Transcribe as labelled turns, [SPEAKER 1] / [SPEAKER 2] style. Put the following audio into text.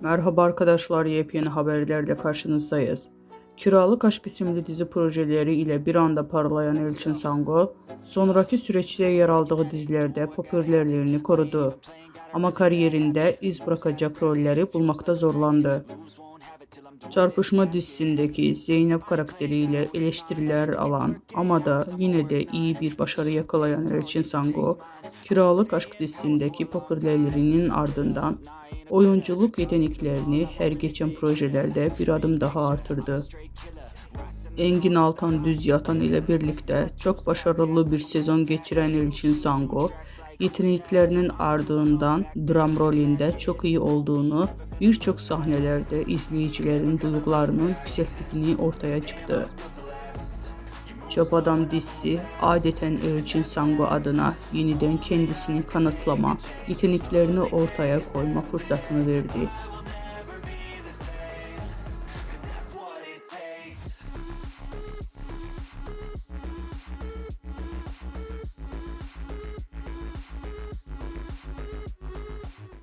[SPEAKER 1] Merhaba arkadaşlar, yepyeni haberlerle karşınızdayız. Kiralık Aşk isimli dizi projeleri ile bir anda parlayan Elçin Sango, sonraki süreçte yer aldığı dizilerde popülerliğini korudu. Ama kariyerinde iz bırakacak rolleri bulmakta zorlandı. Çarpışma dizisindeki Zeynep karakteriyle eleştiriler alan ama da yine de iyi bir başarı yakalayan Elçin Sango, Kiralık Aşk dizisindeki popülerliğinin ardından oyunculuk yeteneklerini her geçen projelerde bir adım daha artırdı. Engin Altan Düz Yatan ile birlikte çok başarılı bir sezon geçiren Elçin Sango, yeteneklerinin ardından dram rolünde çok iyi olduğunu, birçok sahnelerde izleyicilerin duygularını yükselttiğini ortaya çıktı. Çöp Adam dizisi adeten Elçin Sango adına yeniden kendisini kanıtlama, yeteneklerini ortaya koyma fırsatını verdi.